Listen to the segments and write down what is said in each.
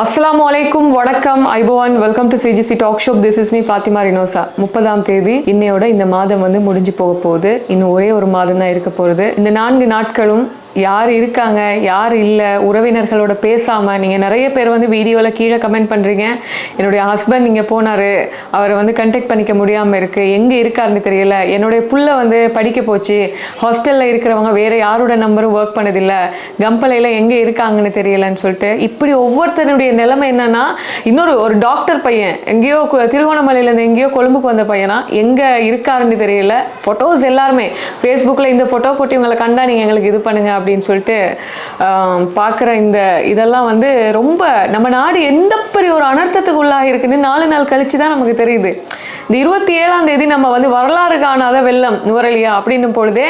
அஸ்ஸலாமு அலைக்கும் வணக்கம். ஐபோவான் welcome to CGC talk shop this is me Fathima Rinosa முப்பதாம் தேதி இன்னையோட இந்த மாதம் வந்து முடிஞ்சு போக போகுது. இன்னும் ஒரே ஒரு மாதம் தான் இருக்க போகுது. இந்த நான்கு நாட்களும் யார் இருக்காங்க யார் இல்லை உறவினர்களோட பேசாமல் நீங்கள் நிறைய பேர் வந்து வீடியோவில் கீழே கமெண்ட் பண்ணுறீங்க என்னுடைய ஹஸ்பண்ட் இங்கே போனார் அவரை வந்து கண்டெக்ட் பண்ணிக்க முடியாமல் இருக்குது எங்கே இருக்காருன்னு தெரியல. என்னுடைய புள்ள வந்து படிக்க போச்சு. ஹாஸ்டலில் இருக்கிறவங்க வேறு யாரோட நம்பரும் ஒர்க் பண்ணதில்லை. கம்பலையில் எங்கே இருக்காங்கன்னு தெரியலன்னு சொல்லிட்டு இப்படி ஒவ்வொருத்தருடைய நிலைமை என்னென்னா இன்னொரு ஒரு டாக்டர் பையன் எங்கேயோ திருவோணமலையிலேருந்து திருகோணமலையிலேருந்து எங்கேயோ கொழும்புக்கு வந்த பையனா எங்கே இருக்காருன்னு தெரியல. ஃபோட்டோஸ் எல்லாருமே. ஃபேஸ்புக்கில் இந்த ஃபோட்டோ போட்டு இவங்களை கண்டா நீங்கள் எங்களுக்கு இது பண்ணுங்கள் அப்படின்னு சொல்லிட்டு பார்க்குற இந்த இதெல்லாம் வந்து ரொம்ப நம்ம நாடு எந்த பெரிய ஒரு அனர்த்தத்துக்கு உள்ளாக இருக்குன்னு நாலு நாள் கழிச்சு தான் நமக்கு தெரியுது. இந்த இருபத்தி ஏழாம் தேதி நம்ம வந்து வரலாறு காணாத வெள்ளம் நுவரலியா அப்படின்னும் பொழுதே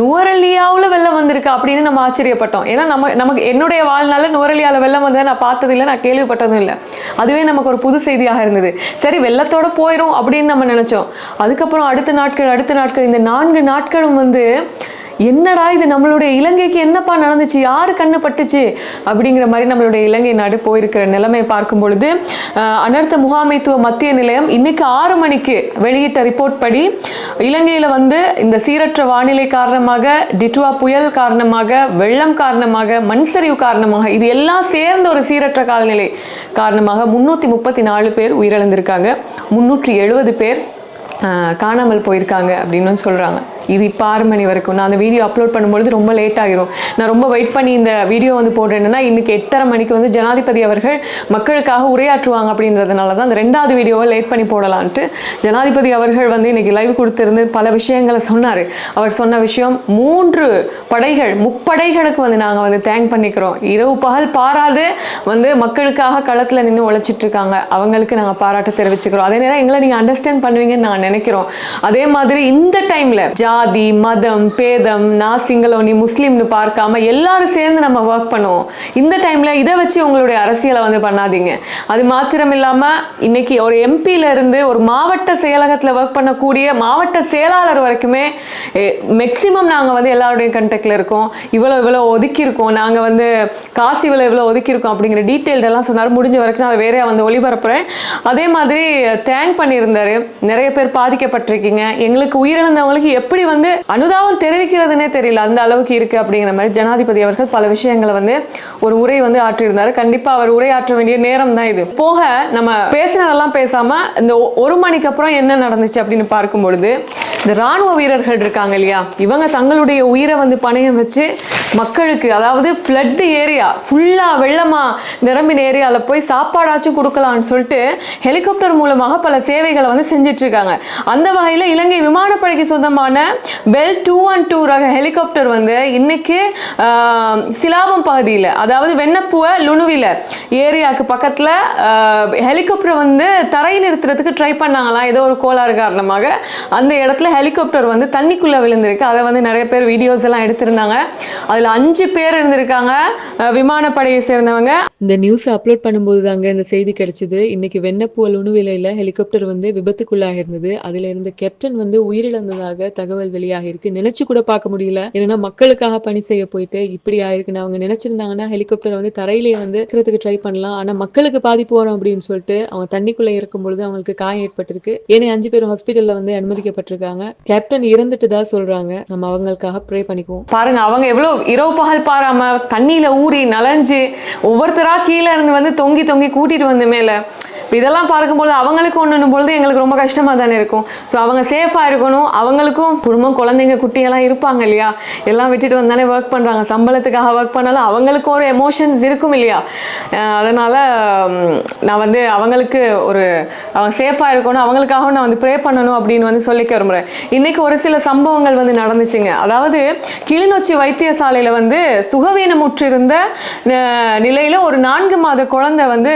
நுவரலியாவில் வெள்ளம் வந்திருக்கு அப்படின்னு நம்ம ஆச்சரியப்பட்டோம். ஏன்னா நம்ம நமக்கு என்னுடைய வாழ்நாளில் நுவரலியாவில் வெள்ளம் வந்ததை நான் பார்த்ததில்லை நான் கேள்விப்பட்டதும் இல்லை. அதுவே நமக்கு ஒரு புது செய்தியாக இருந்தது. சரி வெள்ளத்தோட போயிடும் அப்படின்னு நம்ம நினச்சோம். அதுக்கப்புறம் அடுத்த நாட்கள் அடுத்த நாட்கள் இந்த நான்கு நாட்களும் வந்து என்னடா இது? நம்மளுடைய இலங்கைக்கு என்னப்பா நடந்துச்சு? யாரு கண்ணு பட்டுச்சு? அப்படிங்கிற மாதிரி நம்மளுடைய இலங்கை நாடு போயிருக்கிற நிலைமை பார்க்கும் பொழுது அனர்த்த முகாமைத்துவ மத்திய நிலையம் இன்னைக்கு ஆறு மணிக்கு வெளியிட்ட ரிப்போர்ட் படி இலங்கையில் வந்து இந்த சீரற்ற வானிலை காரணமாக டிட்வா புயல் காரணமாக வெள்ளம் காரணமாக மண் சரிவு காரணமாக இது எல்லாம் சேர்ந்த ஒரு சீரற்ற காலநிலை காரணமாக முன்னூற்றி முப்பத்தி நாலு பேர் உயிரிழந்திருக்காங்க. முன்னூற்றி எழுபது பேர் காணாமல் போயிருக்காங்க அப்படின்னு சொல்கிறாங்க இது இப்போ ஆறு மணி வரைக்கும். நான் அந்த வீடியோ அப்லோட் பண்ணும்பொழுது ரொம்ப லேட் ஆகிரும் நான் ரொம்ப வெயிட் பண்ணி இந்த வீடியோ வந்து போடுறேன்னா இன்றைக்கி எட்டரை மணிக்கு வந்து ஜனாதிபதி அவர்கள் மக்களுக்காக உரையாற்றுவாங்க அப்படின்றதுனால தான் அந்த ரெண்டாவது வீடியோவை லேட் பண்ணி போடலான்ட்டு ஜனாதிபதி அவர்கள் வந்து இன்றைக்கி லைவ் கொடுத்துருந்து பல விஷயங்களை சொன்னார். அவர் சொன்ன விஷயம் மூன்று படைகள் முப்படைகளுக்கு வந்து நாங்கள் வந்து தேங்க் பண்ணிக்கிறோம். இரவு பகல் பாராது வந்து மக்களுக்காக களத்தில் நின்று உழைச்சிட்டு இருக்காங்க. அவங்களுக்கு நாங்கள் பாராட்டு தெரிவிச்சுக்கிறோம். அதே நேரம் எங்களை நீங்கள் அண்டர்ஸ்டாண்ட் பண்ணுவீங்கன்னு நான் நினைக்கிறோம். அதே மாதிரி இந்த டைமில் ஜா ஜாதி மதம் பேதம் நான் சிங்களோ நீ முஸ்லீம்னு பார்க்காம எல்லாரும் சேர்ந்து நம்ம ஒர்க் பண்ணுவோம். இந்த டைமில் இதை வச்சு உங்களுடைய அரசியலை வந்து பண்ணாதீங்க. அது மாத்திரம் இல்லாமல் இன்னைக்கு ஒரு எம்பியில இருந்து ஒரு மாவட்ட செயலகத்தில் ஒர்க் பண்ணக்கூடிய மாவட்ட செயலாளர் வரைக்குமே மேக்சிமம் நாங்கள் வந்து எல்லாருடைய கண்டெக்ட்ல இருக்கோம். இவ்வளோ இவ்வளோ ஒதுக்கியிருக்கோம். நாங்கள் வந்து காசு இவ்வளோ இவ்வளோ ஒதுக்கியிருக்கோம் அப்படிங்கிற டீட்டெயில் எல்லாம் சொன்னார். முடிஞ்ச வரைக்கும் நான் அதை வேறையாக வந்து ஒளிபரப்புறேன். அதே மாதிரி தேங்க் பண்ணியிருந்தாரு. நிறைய பேர் பாதிக்கப்பட்டிருக்கீங்க. எங்களுக்கு உயிரிழந்தவங்களுக்கு எப்படி வந்து அனுதாபம் தெரிவிக்கிறதுனே தெரியல. அந்த அளவுக்கு இருக்கு அப்படிங்கிற மாதிரி ஜனாதிபதி அவர்கள் பல விஷயங்களை வந்து ஒரு உரை வந்து ஆற்றியிருந்தாரு. கண்டிப்பா அவர் உரையாற்ற வேண்டிய நேரம் தான் இது. போக நம்ம பேசினதெல்லாம் பேசாம இந்த ஒ- ஒரு மணிக்கு அப்புறம் என்ன நடந்துச்சு அப்படின்னு பார்க்கும் பொழுது இந்த ராணுவ வீரர்கள் இருக்காங்க இல்லையா? இவங்க தங்களுடைய உயிரை வந்து பணையம் வச்சு மக்களுக்கு அதாவது ஃப்ளட் ஏரியா ஃபுல்லாக வெள்ளமாக நிரம்பின ஏரியாவில் போய் சாப்பாடாச்சும் கொடுக்கலாம்னு சொல்லிட்டு ஹெலிகாப்டர் மூலமாக பல சேவைகளை வந்து செஞ்சிட்ருக்காங்க அந்த வகையில் இலங்கை விமானப்படைக்கு சொந்தமான பெல் டூ ஒன் டூ ரக ஹெலிகாப்டர் வந்து இன்னைக்கு ஆஹ், சிலாபம் பகுதியில் அதாவது வெண்ணப்புவ லுணுவில ஏரியாவுக்கு பக்கத்தில் ஹெலிகாப்டர் வந்து தரை நிறுத்துறதுக்கு ட்ரை பண்ணாங்களாம். ஏதோ ஒரு கோளாறு காரணமாக அந்த இடத்துல ஹெலிகாப்டர் வந்து தண்ணிக்குள்ளே விழுந்திருக்கு. அதை வந்து நிறைய பேர் வீடியோஸ் எல்லாம் எடுத்திருந்தாங்க. அதில் அஞ்சு பேர் இருந்திருக்காங்க. விமானப்படையை சேர்ந்தவங்க. இந்த நியூஸை அப்லோட் பண்ணும்போது தாங்க இந்த செய்தி கிடைச்சது. இன்னைக்கு வெண்ணப்புவல் உணுவிலையில் ஹெலிகாப்டர் வந்து விபத்துக்குள்ளாக இருந்தது அதில் இருந்த கேப்டன் வந்து உயிரிழந்ததாக தகவல் வெளியாக இருக்கு. நினைச்சு கூட பார்க்க முடியல. ஏன்னா மக்களுக்காக பணி செய்ய போயிட்டு இப்படி ஆயிருக்குன்னு அவங்க நினைச்சிருந்தாங்கன்னா ஹெலிகாப்டர் வந்து தரையிலேயே வந்து இருக்கிறதுக்கு ட்ரை பண்ணலாம். ஆனா மக்களுக்கு பாதிப்பு வரும் அப்படின்னு சொல்லிட்டு அவங்க தண்ணிக்குள்ள இருக்கும் பொழுது அவங்களுக்கு காயம் ஏற்பட்டிருக்கு. ஏன்னா அஞ்சு பேர் ஹாஸ்பிட்டல்ல வந்து அனுமதிக்கப்பட்டிருக்காங்க. கேப்டன் இறந்துட்டுதா சொல்றாங்க. நம்ம அவங்களுக்காக ப்ரே பண்ணிக்குவோம். பாருங்க அவங்க எவ்வளவு இரவு பகல் பாராம தண்ணியில ஊறி நலஞ்சு ஒவ்வொருத்தரா கீழே இருந்து வந்து தொங்கி தொங்கி கூட்டிட்டு வந்து மேல இதெல்லாம் பார்க்கும்போது அவங்களுக்கு ஒன்றும் பொழுது எங்களுக்கு ரொம்ப கஷ்டமாக தானே இருக்கும். ஸோ அவங்க சேஃபாக இருக்கணும். அவங்களுக்கும் குடும்பம் குழந்தைங்க குட்டியெல்லாம் இருப்பாங்க இல்லையா? எல்லாம் விட்டுட்டு வந்தானே ஒர்க் பண்ணுறாங்க சம்பளத்துக்காக ஒர்க் பண்ணாலும் அவங்களுக்கும் ஒரு எமோஷன்ஸ் இருக்கும் இல்லையா? அதனால் நான் வந்து அவங்களுக்கு ஒரு அவங்க சேஃபாக இருக்கணும். அவங்களுக்காகவும் நான் வந்து ப்ரே பண்ணணும் அப்படின்னு வந்து சொல்லிக்க விரும்புகிறேன் இன்னைக்கு ஒரு சில சம்பவங்கள் வந்து நடந்துச்சுங்க. அதாவது கிளிநொச்சி வைத்தியசாலையில் வந்து சுகவீனமுற்றிருந்த நிலையில் ஒரு நான்கு மாத குழந்தை வந்து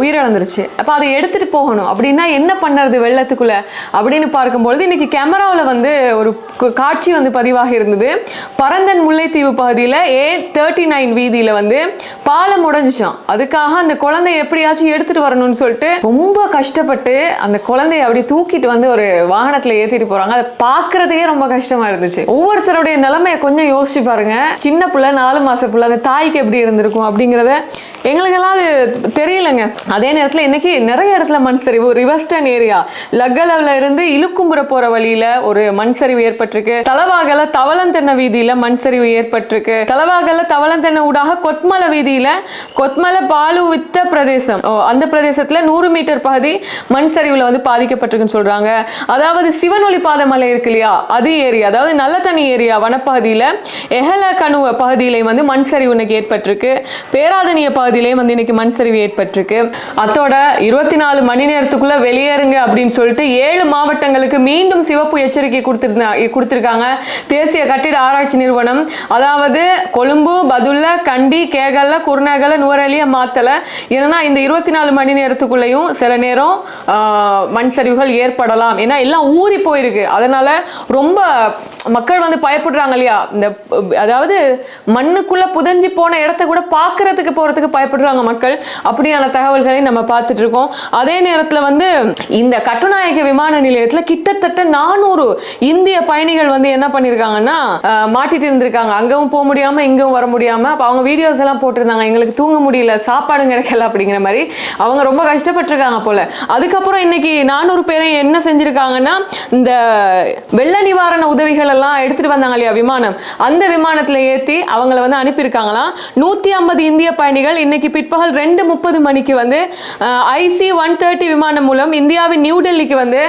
உயிரிழந்துருச்சு. அப்போ அதை எடுத்துகிட்டு போகணும். அப்படின்னா என்ன பண்ணுறது வெள்ளத்துக்குள்ளே? அப்படின்னு பார்க்கும்பொழுது இன்னைக்கு கேமராவில் வந்து வந்து ஒரு கு- காட்சி வந்து பதிவாக இருந்தது. பரந்தன் முல்லைத்தீவு பகுதியில் ஏ தேர்ட்டி நைன் வீதியில் வந்து பாலம் உடைஞ்சிச்சான் அதுக்காக அந்த குழந்தைய எப்படியாச்சும் எடுத்துட்டு வரணும்னு சொல்லிட்டு ரொம்ப கஷ்டப்பட்டு அந்த குழந்தைய அப்படி தூக்கிட்டு வந்து ஒரு வாகனத்தில் ஏற்றிட்டு போகிறாங்க அதை பார்க்கறதுக்கே ரொம்ப கஷ்டமாக இருந்துச்சு. ஒவ்வொருத்தருடைய நிலைமையை கொஞ்சம் யோசிச்சு பாருங்க. சின்ன பிள்ளை நாலு மாச பிள்ளை அந்த தாய்க்கு எப்படி இருந்திருக்கும் அப்படிங்கிறத எங்களுக்கெல்லாம் அது தெரியலங்க. அதே நேரத்தில் இன்னைக்கு நிறைய இடத்துல மண் சரிவு ரிவர்ஸ்டன் ஏரியா லக்கலவில் இருந்து இழுக்கும்புற போகிற வழியில் ஒரு மண் சரிவு ஏற்பட்டிருக்கு. தலவாகல தவளந்தென்ன வீதியில மண் சரிவு ஏற்பட்டிருக்கு. தலவாகல தவளந்தென்ன ஊடாக கொத்மலை வீதியில கொத்மலை பாலுவித்த பிரதேசம். அந்த பிரதேசத்துல நூறு மீட்டர் பகுதி மண் சரிவுல வந்து பாதிக்கப்பட்டிருக்குன்னு சொல்றாங்க. அதாவது சிவனொளி பாதமலை இருக்கு இல்லையா? அது ஏரியா அதாவது நல்ல தண்ணி ஏரியா வனப்பகுதியில எஹல கணுவ பகுதியிலையும் வந்து மண் சரிவு இன்னைக்கு ஏற்பட்டிருக்கு. பேராதனிய பகுதியிலையும் வந்து இன்னைக்கு மண் சரிவு ஏற்பட்டிருக்கு. அத்தோட இருபத்தி நாலு மணி நேரத்துக்குள்ள வெளியேறுங்க அப்படின்னு சொல்லிட்டு ஏழு மாவட்டங்களுக்கு மீண்டும் சிவப்பு எச்சரிக்கை கொடுத்திருந்தா கொடுத்திருக்காங்க. தேசிய கட்டிட ஆராய்ச்சி நிறுவனம் அதாவது கொழும்பு பதுல்ல கண்டி கேகல்ல குருநகல நுவரெலிய மாத்தல. ஏன்னா இந்த இருபத்தி நாலு மணி நேரத்துக்குள்ளேயும் சில நேரம் மண் சரிவுகள் ஏற்படலாம். ஏன்னா எல்லாம் ஊறி போயிருக்கு. அதனால ரொம்ப மக்கள் வந்து பயப்படுறாங்க இல்லையா? இந்த அதாவது மண்ணுக்குள்ள புதைஞ்சு போன இடத்த கூட பார்க்கறதுக்கு போறதுக்கு பயப்படுறாங்க மக்கள். அப்படியான தகவல்களை நம்ம பார்த்துட்டு இருக்கோம். அதே நேரத்தில் வந்து இந்த கட்டுநாயக விமான நிலையத்தில் கிட்டத்தட்ட நானூறு இந்திய பயணிகள் வந்து என்ன பண்ணிருக்காங்கன்னா மாட்டிட்டு இருந்திருக்காங்க. அங்கவும் போக முடியாம இங்கவும் வர முடியாம. அப்ப அவங்க வீடியோஸ் எல்லாம் போட்டிருந்தாங்க. எங்களுக்கு தூங்க முடியல சாப்பாடும் கிடைக்கல அப்படிங்கிற மாதிரி. அவங்க ரொம்ப கஷ்டப்பட்டிருக்காங்க போல. அதுக்கப்புறம் இன்னைக்கு நானூறு பேரை என்ன செஞ்சிருக்காங்கன்னா இந்த வெள்ள நிவாரண உதவிகள் எல்லாம் எடுத்துட்டு வந்தாங்க இல்லையா விமானம். அந்த விமானத்துல ஏத்தி அவங்கள வந்து அனுப்பியிருக்காங்களாம். நூத்தி ஐம்பது இந்திய பயணிகள் இன்னைக்கு பிற்பகல் ரெண்டு முப்பது மணிக்கு வந்து ஐசி ஒன் தேர்ட்டி விமானம் மூலம் இந்தியாவின் நியூ டெல்லிக்கு வந்து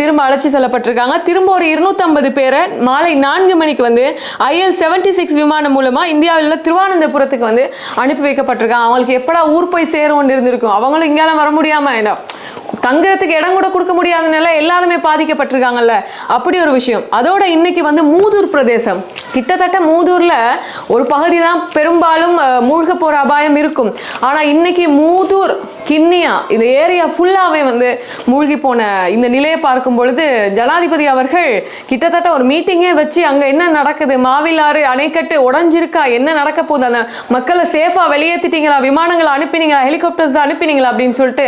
திரும்ப அழைச்சி செல்லப்பட்டிருக்காங்க. திரும்ப ஒரு இருநூத்தம்பது பேரை மாலை நான்கு மணிக்கு வந்து ஐஎல் செவன்டி சிக்ஸ் விமானம் மூலமா இந்தியாவில் உள்ள திருவானந்தபுரத்துக்கு வந்து அனுப்பி வைக்கப்பட்டிருக்காங்க. அவங்களுக்கு எப்படா ஊர் போய் சேரும்னு இருந்திருக்கும். அவங்களும் இங்கெல்லாம் வர முடியாம என்ன? தங்குறதுக்கு இடம் கூட கொடுக்க முடியாதனால எல்லாருமே பாதிக்கப்பட்டிருக்காங்கல்ல. அப்படி ஒரு விஷயம். அதோட இன்னைக்கு வந்து மூதூர் பிரதேசம். கிட்டத்தட்ட மூதூர்ல ஒரு பகுதி தான் பெரும்பாலும் மூழ்க போற அபாயம் இருக்கும். ஆனா இன்னைக்கு மூதூர் கிண்ணியா. இந்த ஏரியா ஃபுல்லாகவே வந்து மூழ்கி போன இந்த நிலையை பார்க்கும் பொழுது ஜனாதிபதி அவர்கள் கிட்டத்தட்ட ஒரு மீட்டிங்கே வச்சு அங்கே என்ன நடக்குது? மாவிலாறு அணைக்கட்டு உடஞ்சிருக்கா? என்ன நடக்க போகுது? அந்த மக்களை சேஃபாக வெளியேற்றிட்டீங்களா விமானங்களை அனுப்பினீங்களா? ஹெலிகாப்டர்ஸ் அனுப்பினீங்களா? அப்படின்னு சொல்லிட்டு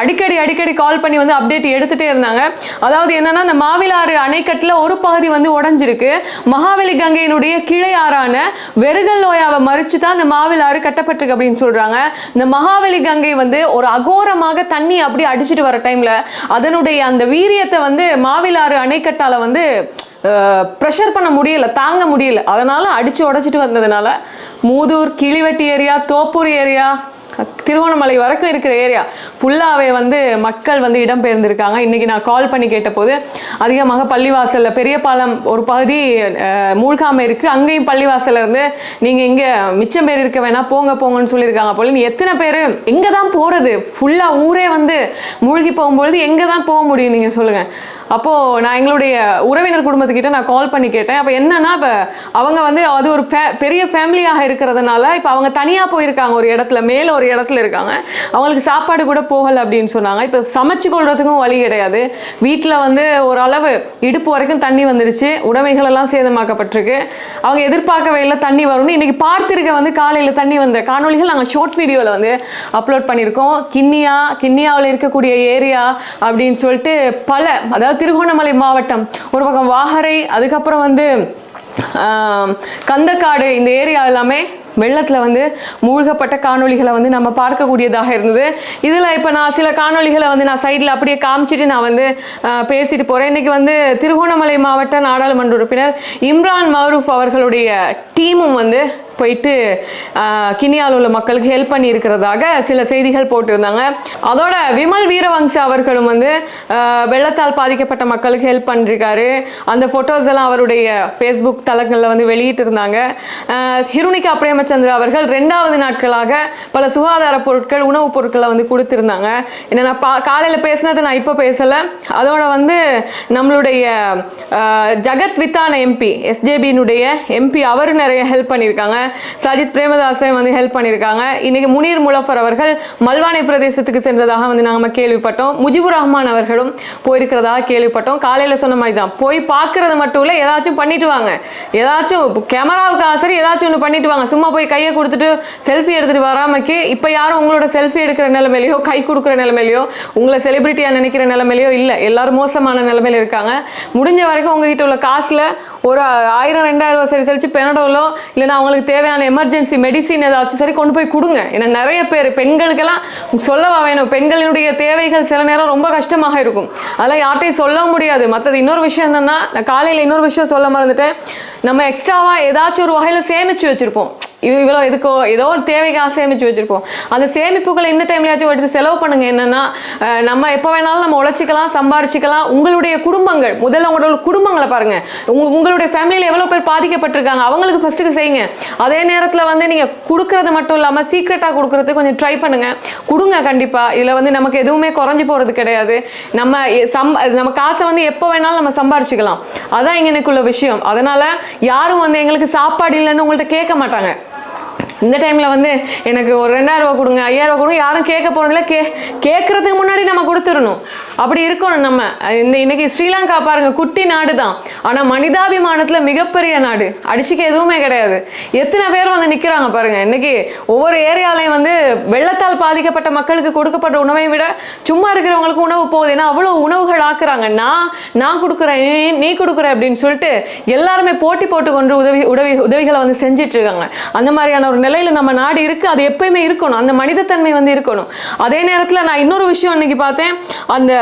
அடிக்கடி அடிக்கடி கால் பண்ணி வந்து அப்டேட் எடுத்துகிட்டே இருந்தாங்க. அதாவது என்னன்னா அந்த மாவிலாறு அணைக்கட்டில் ஒரு பகுதி வந்து உடஞ்சிருக்கு. மகாவலி கங்கையினுடைய கிளை ஆறான வெறுகல் நோயாவை மறிச்சு தான் இந்த மாவிலாறு கட்டப்பட்டிருக்கு அப்படின்னு சொல்கிறாங்க இந்த மகாவலி கங்கை வந்து ஒரு அகோரமாக தண்ணி அப்படி அடிச்சுட்டு வர டைம்ல அதனுடைய அந்த வீரியத்தை வந்து மாவிலாறு அணைக்கட்டால வந்து ப்ரெஷர் பண்ண முடியல தாங்க முடியல. அதனால அடிச்சு உடைச்சிட்டு வந்ததுனால மூதூர் கிளிவெட்டி ஏரியா தோப்பூர் ஏரியா திருவண்ணாமலை வரைக்கும் இருக்கிற ஏரியா ஃபுல்லாகவே வந்து மக்கள் வந்து இடம்பெயர்ந்திருக்காங்க. இன்றைக்கி நான் கால் பண்ணி கேட்டபோது அதிகமாக பள்ளிவாசலில் பெரிய பாலம் ஒரு பகுதி மூழ்காமல் இருக்குது அங்கேயும் பள்ளிவாசலில் இருந்து நீங்கள் இங்கே மிச்சம் பேர் இருக்க வேணாம் போங்க போங்கன்னு சொல்லியிருக்காங்க. போல நீ எத்தனை பேர் எங்கே தான் போகிறது ஃபுல்லாக ஊரே வந்து மூழ்கி போகும்பொழுது எங்கே தான் போக முடியும் நீங்கள் சொல்லுங்கள் அப்போது நான் எங்களுடைய உறவினர் குடும்பத்துக்கிட்ட நான் கால் பண்ணி கேட்டேன். அப்போ என்னன்னா இப்போ அவங்க வந்து அது ஒரு ஃபே பெரிய ஃபேமிலியாக இருக்கிறதுனால இப்போ அவங்க தனியாக போயிருக்காங்க ஒரு இடத்துல. மேலே ஒரு இடத்துல இருக்காங்க. அவங்களுக்கு சாப்பாடு கூட போகலை அப்படின்னு சொன்னாங்க. இப்போ சமைச்சு கொள்றதுக்கும் வழி கிடையாது. வீட்டில் வந்து ஓரளவு இடுப்பு வரைக்கும் தண்ணி வந்துருச்சு. உடைமைகள் எல்லாம் சேதமாக்கப்பட்டிருக்கு. அவங்க எதிர்பார்க்கவே இல்லை தண்ணி வரும்னு. இன்னைக்கு பார்த்திருக்க வந்து காலையில் தண்ணி வந்த காணொளிகள் நாங்கள் ஷார்ட் வீடியோவில் வந்து அப்லோட் பண்ணியிருக்கோம். கிண்ணியா கிண்ணியாவில் இருக்கக்கூடிய ஏரியா அப்படின்னு சொல்லிட்டு பல அதாவது திருகோணமலை மாவட்டம் ஒரு பக்கம் வாகரை அதுக்கப்புறம் வந்து கந்தக்காடு இந்த ஏரியா எல்லாமே வெள்ளத்தில் வந்து மூழ்கப்பட்ட காணொளிகளை வந்து நம்ம பார்க்கக்கூடியதாக இருந்தது. இதில் இப்போ நான் சில காணொளிகளை வந்து நான் சைடில் அப்படியே காமிச்சிட்டு நான் வந்து பேசிட்டு போகிறேன் இன்றைக்கி வந்து திருகோணமலை மாவட்ட நாடாளுமன்ற உறுப்பினர் இம்ரான் மௌரூஃப் அவர்களுடைய டீமும் வந்து போயிட்டு கினியாவில் உள்ள மக்களுக்கு ஹெல்ப் பண்ணியிருக்கிறதாக சில செய்திகள் போட்டிருந்தாங்க. அதோட விமல் வீரவங்ச அவர்களும் வந்து வெள்ளத்தால் பாதிக்கப்பட்ட மக்களுக்கு ஹெல்ப் பண்ணிருக்காரு. அந்த ஃபோட்டோஸ் எல்லாம் அவருடைய ஃபேஸ்புக் தளங்களில் வந்து வெளியிட்டு இருந்தாங்க ஹிருணிகா பிரேமச்சந்திரா அவர்கள் ரெண்டாவது நாட்களாக பல சுகாதார பொருட்கள் உணவுப் பொருட்களை வந்து கொடுத்துருந்தாங்க. என்ன நான் பா காலையில் பேசினதை நான் இப்போ பேசலை. அதோட வந்து நம்மளுடைய ஜகத் வித்தான எம்பி எஸ்ஜேபியினுடைய எம்பி அவர் நிறைய ஹெல்ப் பண்ணியிருக்காங்க. சஜித் பிரேமதாஸை வந்து ஹெல்ப் பண்ணியிருக்காங்க. இன்னைக்கு முனீர் முலஃபர் அவர்கள் மல்வானை பிரதேசத்துக்கு சென்றதாக வந்து நாங்கள் கேள்விப்பட்டோம். முஜிபுர் ரஹ்மான் அவர்களும் போயிருக்கிறதாக கேள்விப்பட்டோம். காலையில் சொன்ன மாதிரி தான். போய் பார்க்கறது மட்டும் இல்லை ஏதாச்சும் பண்ணிட்டு வாங்க. ஏதாச்சும் கேமராவுக்கு ஆசரி ஏதாச்சும் ஒன்று பண்ணிட்டு வாங்க. சும்மா போய் கையை கொடுத்துட்டு செல்ஃபி எடுத்துட்டு வராமக்கு இப்போ யாரும் உங்களோட செல்ஃபி எடுக்கிற நிலைமையிலையோ கை கொடுக்குற நிலைமையிலையோ உங்களை செலிபிரிட்டியாக நினைக்கிற நிலைமையிலையோ இல்லை. எல்லாரும் மோசமான நிலைமையில இருக்காங்க. முடிஞ்ச வரைக்கும் உங்ககிட்ட உள்ள காசில் ஒரு ஆயிரம் ரெண்டாயிரம் ரூபாய் சரி செலிச்சு பெனடோலோ இல்லைன்னா அவங்களுக்கு தேவையான எமர்ஜென்சி மெடிசின் ஏதாச்சும் சரி கொண்டு போய் கொடுங்க. ஏன்னா நிறைய பேர் பெண்களுக்கெல்லாம் சொல்லவா வேணும். பெண்களினுடைய தேவைகள் சில நேரம் ரொம்ப கஷ்டமாக இருக்கும். அதெல்லாம் யார்ட்டையும் சொல்ல முடியாது. மற்றது இன்னொரு விஷயம் என்னென்னா நான் காலையில் இன்னொரு விஷயம் சொல்ல மறந்துட்டேன். நம்ம எக்ஸ்ட்ராவாக ஏதாச்சும் ஒரு வகையில் சேமிச்சு வச்சுருப்போம். இவ்வளோ எதுக்கோ ஏதோ ஒரு தேவைக்காக சேமிச்சு வச்சுருப்போம். அந்த சேமிப்புகளை இந்த டைம்லயாச்சும் எடுத்து செலவு பண்ணுங்க. என்னன்னா நம்ம எப்போ வேணாலும் நம்ம உழைச்சிக்கலாம் சம்பாரிச்சிக்கலாம். உங்களுடைய குடும்பங்கள் முதல்ல உங்களோட குடும்பங்களை பாருங்க. உங்க உங்களுடைய ஃபேமிலியில் எவ்வளோ பேர் பாதிக்கப்பட்டிருக்காங்க அவங்களுக்கு ஃபர்ஸ்ட்டுக்கு செய்யுங்க. அதே நேரத்தில் வந்து நீங்கள் கொடுக்கறது மட்டும் இல்லாமல் சீக்ரெட்டாக கொடுக்கறதுக்கு கொஞ்சம் ட்ரை பண்ணுங்க. கொடுங்க கண்டிப்பாக இதில் வந்து நமக்கு எதுவுமே குறைஞ்சி போகிறது கிடையாது. நம்ம எ- சம் நம்ம காசை வந்து எப்போ வேணாலும் நம்ம சம்பாரிச்சிக்கலாம். அதான் இங்க எனக்குள்ள விஷயம். அதனால யாரும் வந்து எங்களுக்கு சாப்பாடு இல்லைன்னு உங்கள்கிட்ட கேட்க மாட்டாங்க. இந்த டைமில் வந்து எனக்கு ஒரு ரெண்டாயிரம் ரூபா கொடுங்க ஐயாயிரம் ரூபா கொடுங்க யாரும் கேட்க போகிறதில்ல கே கேட்குறதுக்கு முன்னாடி நம்ம கொடுத்துடணும். அப்படி இருக்கணும் நம்ம. இந்த இன்னைக்கு ஸ்ரீலங்கா பாருங்க குட்டி நாடு தான் ஆனால் மனிதாபிமானத்தில் மிகப்பெரிய நாடு. அடிச்சுக்க எதுவுமே கிடையாது. எத்தனை பேர் வந்து நிற்கிறாங்க பாருங்க. இன்னைக்கு ஒவ்வொரு ஏரியாலையும் வந்து வெள்ளத்தால் பாதிக்கப்பட்ட மக்களுக்கு கொடுக்கப்பட்ட உணவை விட சும்மா இருக்கிறவங்களுக்கு உணவு போகுது. ஏன்னா அவ்வளோ உணவுகள் ஆக்குறாங்க. நான் நான் கொடுக்குறேன் நீ- நீ கொடுக்குற அப்படின்னு சொல்லிட்டு எல்லாருமே போட்டி போட்டு கொண்டு உதவி உதவி உதவிகளை வந்து செஞ்சிட்டு இருக்காங்க. அந்த மாதிரியான ஒரு நிலையில் நம்ம நாடு இருக்கு. அது எப்பயுமே இருக்கணும். அந்த மனிதத்தன்மை வந்து இருக்கணும். அதே நேரத்தில் நான் இன்னொரு விஷயம் இன்னைக்கு பார்த்தேன். அந்த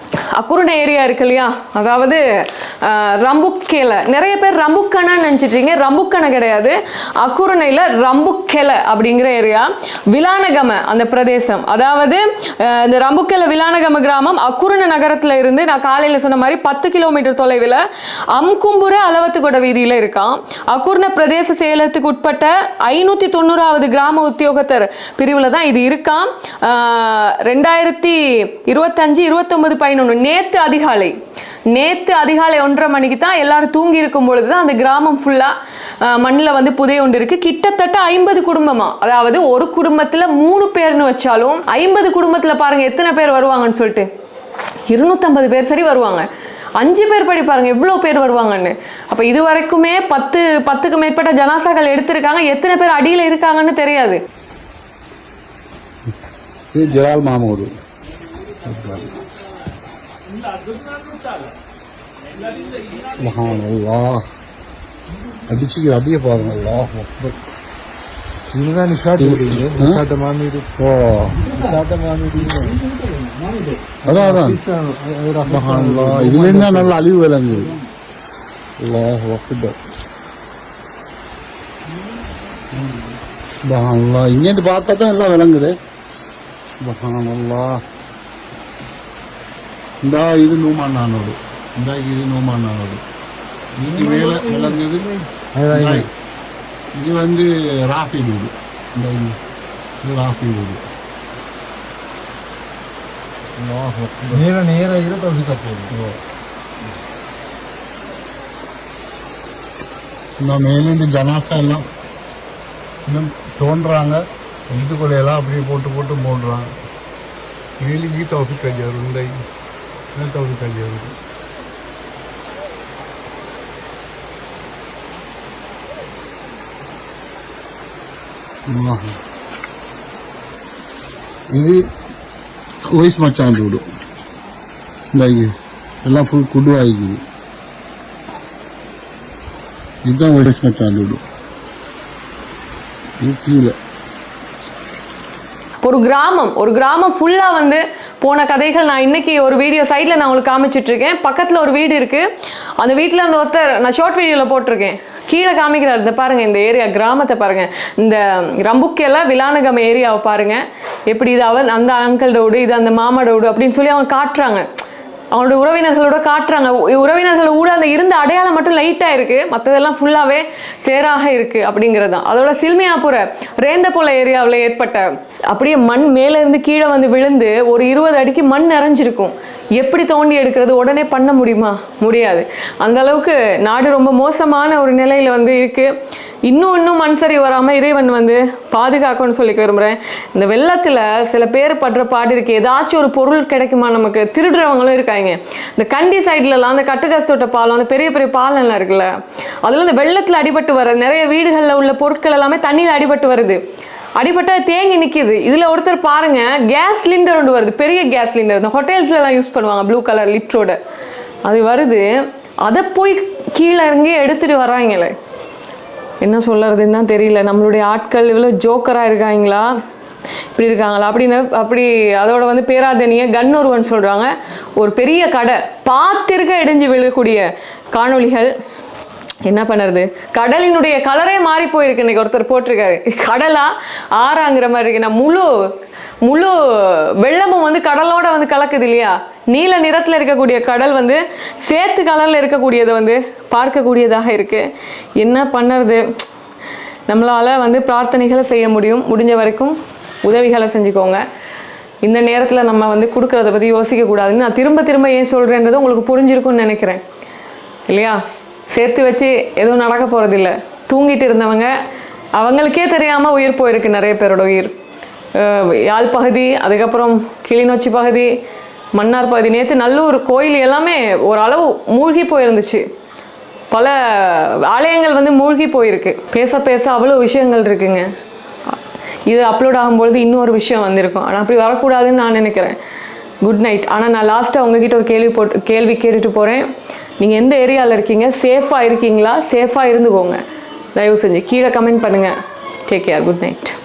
அக்குருணை ஏரியா இருக்கு இல்லையா? அதாவது ரம்புக்கேலை. நிறைய பேர் ரம்புக்கணன்னு நினச்சிட்றீங்க ரம்புக்கணை கிடையாது. அக்குருணையில் ரம்புக்கெலை அப்படிங்கிற ஏரியா. விலானகம அந்த பிரதேசம். அதாவது இந்த ரம்புக்கெல விலானகம கிராமம் அக்குருண நகரத்தில் இருந்து நான் காலையில் சொன்ன மாதிரி பத்து கிலோமீட்டர் தொலைவில் அம்கும்புர அளவத்துக்கொட வீதியில் இருக்கான். அக்குர்ண பிரதேச செயலத்துக்கு உட்பட்ட ஐநூற்றி தொண்ணூறாவது கிராம உத்தியோகத்தர் பிரிவில் தான் இது இருக்கான். ரெண்டாயிரத்தி ரெண்டாயிரத்தி இருபத்தஞ்சு பயணம் பதினொன்று நேற்று அதிகாலை. நேற்று அதிகாலை ஒன்றரை மணிக்கு தான் எல்லாரும் தூங்கி இருக்கும் பொழுது தான் அந்த கிராமம் ஃபுல்லாக மண்ணில் வந்து புதைய ஒன்று இருக்கு. கிட்டத்தட்ட ஐம்பது குடும்பமா. அதாவது ஒரு குடும்பத்தில் மூணு பேர்னு வச்சாலும் ஐம்பது குடும்பத்தில் பாருங்க எத்தனை பேர் வருவாங்கன்னு சொல்லிட்டு? இருநூத்தம்பது பேர் சரி வருவாங்க. அஞ்சு பேர் படி பாருங்க எவ்வளோ பேர் வருவாங்கன்னு. அப்போ இது வரைக்குமே பத்து பத்துக்கு மேற்பட்ட ஜனாசாக்கள் எடுத்திருக்காங்க. எத்தனை பேர் அடியில் இருக்காங்கன்னு தெரியாது. இது ஜலால் மாமூடு. அடிச்சுக்கிற அடிய பாருங்க அல்லாஹ் அக்பர் இதுதான் நிஷாட்டு விடுங்க நிஷாட்ட மாமீடு ஓ நிஷாட்ட மாமீடு அதான் அதான் சுபஹானல்லாஹ் இதுல இருந்தா நல்ல அழிவு விளங்குது அல்லாஹ் அக்பர் சுபஹானல்லாஹ் இங்கேருந்து பார்த்தா தான் எல்லாம் விளங்குது சுபஹானல்லாஹ் இந்த இது இந்த இது நூமான் நானோடு இதுக்கு மேல விளங்குது இது. வந்து ராஃபி வீடு. இந்த இது ராஃபி வீடு. நேர நேர இதை தவிர்க்க போகுது இந்த மேலேருந்து ஜனாசா எல்லாம் இன்னும் தோன்றாங்க. இதுக்குள்ளையெல்லாம் அப்படியே போட்டு போட்டு போடுறாங்க மேலுக்கு தௌஃபி கல்யாணம் இந்த தௌஃபி வருது. இது வயசு மச்சான் வீடு. இந்த இது எல்லாம் ஃபுல் குடுவாயிக்குது இதுதான் வயசு மச்சான் வீடு. இது கீழே. ஒரு கிராமம் ஒரு கிராமம் ஃபுல்லாக வந்து போன கதைகள் நான் இன்னைக்கு ஒரு வீடியோ சைடில் நான் உங்களுக்கு காமிச்சிட்டு இருக்கேன் பக்கத்தில் ஒரு வீடு இருக்கு. அந்த வீட்டில் அந்த ஒருத்தர் நான் ஷார்ட் வீடியோவில் போட்டிருக்கேன். கீழே காமிக்கிறார். இந்த பாருங்க இந்த ஏரியா கிராமத்தை பாருங்க. இந்த ரம்புக்கெல்லாம் விலானகம் ஏரியாவை பாருங்க. எப்படி இது அவன் அந்த அங்கிள்டோடு இது அந்த மாமாடோடு அப்படின்னு சொல்லி அவங்க காட்டுறாங்க. அவங்களோட உறவினர்களோட காட்டுறாங்க. உறவினர்கள் கூட அந்த இருந்த அடையாளம் மட்டும் லைட்டாக இருக்கு. மற்றதெல்லாம் ஃபுல்லாகவே சேராக இருக்கு அப்படிங்கிறது தான். அதோட சில்மியாபுர ரேந்தபோல ஏரியாவில் ஏற்பட்ட அப்படியே மண் மேலேருந்து கீழே வந்து விழுந்து ஒரு இருபது அடிக்கு மண் நிறைஞ்சிருக்கும். எப்படி தோண்டி எடுக்கிறது உடனே பண்ண முடியுமா? முடியாது. அந்த அளவுக்கு நாடு ரொம்ப மோசமான ஒரு நிலையில் வந்து இருக்குது இன்னும் இன்னும் மண்சரி வராமல் இறைவன் வந்து பாதுகாக்கணும்னு சொல்லி விரும்புகிறேன் இந்த வெள்ளத்தில் சில பேர் படுற பாடு இருக்குது ஏதாச்சும் ஒரு பொருள் கிடைக்குமா? நமக்கு திருடுறவங்களும் இருக்காங்க. இந்த கண்டி சைட்லலாம் அந்த கட்டுக்கஸ்தோட்ட பாலம் அந்த பெரிய பெரிய பாலம்லாம் இருக்குல்ல அதில் இந்த வெள்ளத்தில் அடிபட்டு வர நிறைய வீடுகளில் உள்ள பொருட்கள் எல்லாமே தண்ணியில் அடிபட்டு வருது. அடிபட்டா தேங்கி நிற்கிது இதில் ஒருத்தர் பாருங்கள் கேஸ் சிலிண்டர் ஒன்று வருது. பெரிய கேஸ் சிலிண்டர் இந்த ஹோட்டல்ஸ்லலாம் யூஸ் பண்ணுவாங்க ப்ளூ கலர் லிட்ரோட அது வருது. அதை போய் கீழே இறங்கி எடுத்துகிட்டு வர்றாங்களே. என்ன சொல்கிறதுன்னு தான் தெரியல. நம்மளுடைய ஆட்கள் இவ்வளோ ஜோக்கராக இருக்காங்களா? இப்படி இருக்காங்களா? அப்படின்னு அப்படி அதோட வந்து பேராதனிய கன் ஒருவன் சொல்கிறாங்க ஒரு பெரிய கடை. பார்த்திருக்க இடைஞ்சு விழக்கூடிய காணொளிகள். என்ன பண்ணுறது? கடலினுடைய கலரே மாறி போயிருக்கு. இன்னைக்கு ஒருத்தர் போட்டிருக்காரு. கடலா ஆறாங்கிற மாதிரி இருக்கு. நான் முழு முழு வெள்ளமும் வந்து கடலோட வந்து கலக்குது இல்லையா? நீல நிறத்தில் இருக்கக்கூடிய கடல் வந்து சேத்து கலரில் இருக்கக்கூடியதை வந்து பார்க்கக்கூடியதாக இருக்குது என்ன பண்ணுறது? நம்மளால் வந்து பிரார்த்தனைகளை செய்ய முடியும். முடிஞ்ச வரைக்கும் உதவிகளை செஞ்சுக்கோங்க. இந்த நேரத்தில் நம்ம வந்து கொடுக்குறத பற்றி யோசிக்கக்கூடாதுன்னு நான் திரும்ப திரும்ப ஏன் சொல்கிறேன்றது உங்களுக்கு புரிஞ்சிருக்கும்னு நினைக்கிறேன். இல்லையா? சேர்த்து வச்சு எதுவும் நடக்க போகிறதில்ல தூங்கிட்டு இருந்தவங்க அவங்களுக்கே தெரியாமல் உயிர் போயிருக்கு நிறைய பேரோட உயிர். யாழ் பகுதி அதுக்கப்புறம் கிளிநொச்சி பகுதி மன்னார் பகுதி. நேற்று நல்லூர் கோயில் எல்லாமே ஓரளவு மூழ்கி போயிருந்துச்சு. பல ஆலயங்கள் வந்து மூழ்கி போயிருக்கு. பேச பேச அவ்வளோ விஷயங்கள் இருக்குங்க. இது அப்லோட் ஆகும்பொழுது இன்னொரு விஷயம் வந்திருக்கும். ஆனால் அப்படி வரக்கூடாதுன்னு நான் நினைக்கிறேன். குட் நைட் ஆனால் நான் லாஸ்ட்டாக உங்ககிட்ட ஒரு கேள்வி போட்டு கேள்வி கேட்டுட்டு போகிறேன் நீங்கள் எந்த ஏரியாவில் இருக்கீங்க? சேஃபாக இருக்கீங்களா? சேஃபாக இருந்துக்கோங்க. தயவு செஞ்சு கீழே கமெண்ட் பண்ணுங்கள் டேக் கேர் குட் நைட்